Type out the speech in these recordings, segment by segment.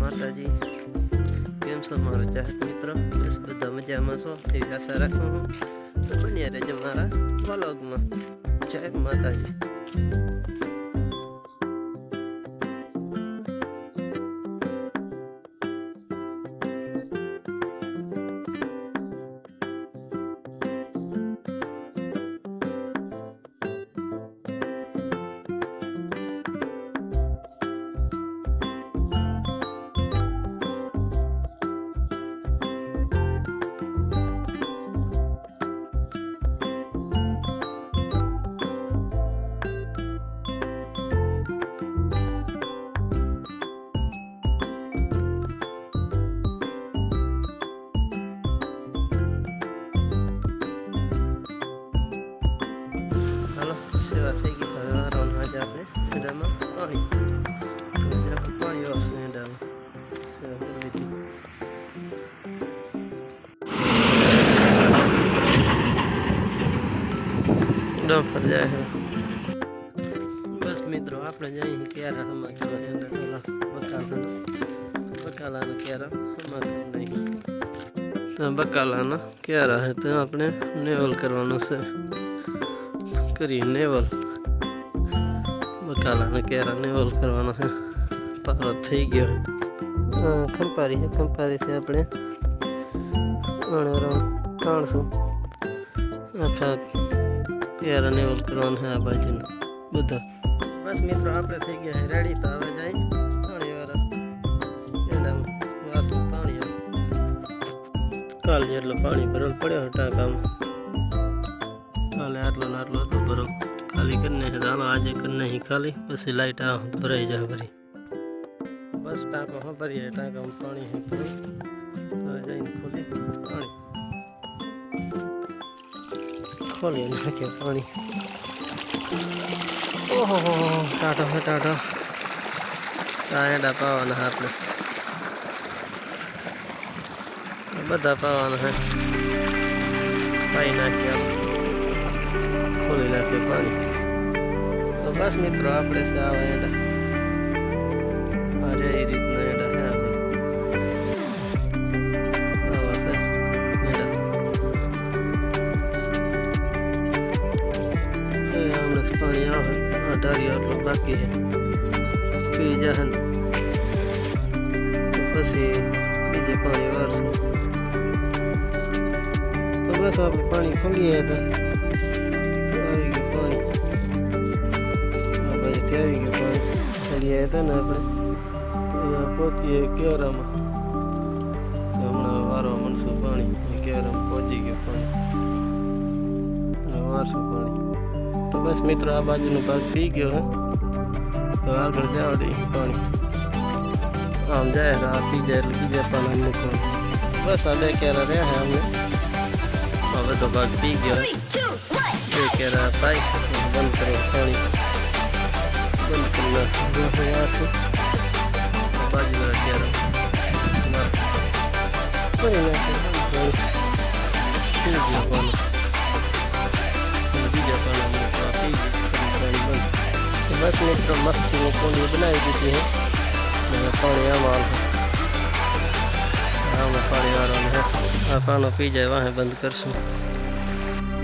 માતાજી કેમ છો મારો ચાહક મિત્રો? બસ બધા મજામાં છો? એવી આશા રાખું હું તો બન્યા રહેજો મારા વ્લોગમાં જય માતાજી. જરાક પાણી વાપશું ઈંડામાં સેવા કરી જાય બસ મિત્રો આપણે જઈએ ક્યારે હમા કરવા એને ઓલા બકાલાનો બકાલાનો ક્યારે હમા કરી નહીં બકાલાનો ક્યારે હે તો આપણે નેવલ કરવાનું છે કરી નેવલ બકાલાને કેરાને ઓલ કરવાનો છે પારો થઈ ગયો છે ખંપારી છે ખંપારી છે આપણે ત્રણસો આખા કેરાને ઓલ કરવાનો છે આ બાજુનું બધા બસ મિત્રો આપણે થઈ ગયા રેડી તો હવે જાય. કાલ જેટલું પાણી ભરલ પડ્યો ટાંકામાં, કાલે આટલો ને આટલો હતો બરો ખાલી કરીને ચાલો આજે કરી નહીં ખાલી પછી લાઈટ આવ તો ભરાઈ જાય ભરી બસ ટાંકો હા ભરીએ ટાંકામાં પાણી હે ભરી હવે જઈને ખોલી પાણી ખોલી નાખે પાણી ઓહો હો હો, ટાઢો હે ટાઢો આ એડા પાવાના હે આપણે બધા પાવાના હે પાઈ નાખ્યા ખોલી નાખ્યું પાણી તો બસ મિત્રો, આપણે આવા એડા. અરે એ રીતના પાણી આવે. અઢારી આટલું બાકી છે. જાય પછી બીજે પાણી વારશે. તો બસ આપણે પાણી ખોલીએ તો ખાલી હતા ને આપણે? પહોંચીએ કેરામાં હમણાં વારવા મળશું પાણી. કેરામાં પહોંચી ગયો પાણી. વારશું પાણી. તો બસ મિત્રો, આ બાજુનો ભાગ પી ગયો હે. તો આગળ જાવ દે પાણી. આમ જાય તો આ પી જાય એટલે બીજા પાણી મૂકવાનું. બસ આ બે કેરા રહ્યા હે અમને હવે તો ભાગ પી ગયો બે કેરા પાઈ, બંધ કરો પાણી. બસ મિત્રો મસ્તીની કોંડી બનાવી દીધી હે ને હવે પાણી આમાં આવશે આમાં પાણી વાળવાનું હે આ પાનો પી જાય વાહે બંધ કરશું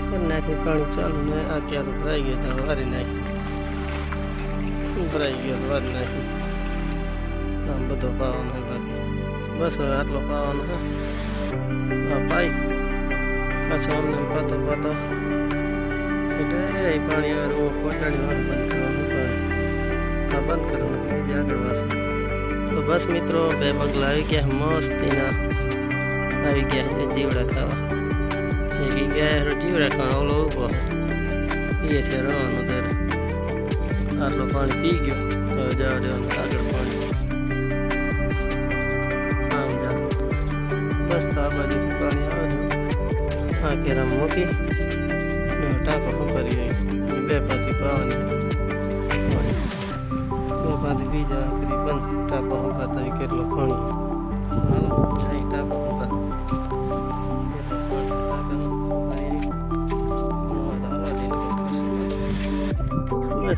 કરી નાખી પાણી ચાલુ ને આ ક્યારે ભરાઈ ગયો તો વારી નાખી ભરાઈ ગયો તો વારી નાખી આમ બધો પાવાનો હે બાકી બસ હવે આટલો પાવાનો હે પાઈ પાછો અમને પાતો પાતો એટલે એ પાણી વાર હું પહોંચાડી વાર બંધ કરવાનું આ બંધ કરવાનું બીજી આગળ વાસણ તો બસ મિત્રો, બે પગલા આવી ગયા મસ્તીના. આવી ગયા જીવડા ખાવા જીવડા ખાવા. ઓલો ઊભો એ છે આટલો પાણી પી ગયો. હવે જવા દેવાનું આગળ પાણી. આમ જા બસ તો આ બાજુથી પાણી આવે છે. આ મૂકી ટાંકો આવી બે પાછી પાવાની. બે પાછી બીજા કરી બંધ. ટાંકો ખંભાતા કેટલો પાણી. ટાંકો ખંભાત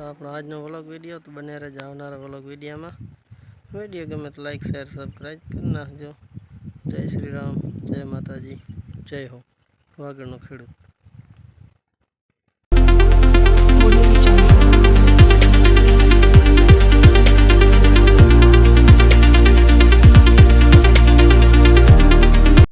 તો આપણો આજનો વ્લોગ વીડિયો તો બને રહેજો આવનારા વ્લોગ વિડીયામાં વીડિયો ગમે તો લાઈક શેર સબસ્ક્રાઈબ કરી નાખજો. જય શ્રી રામ, જય માતાજી, જય હો. વાગડનો ખેડૂત.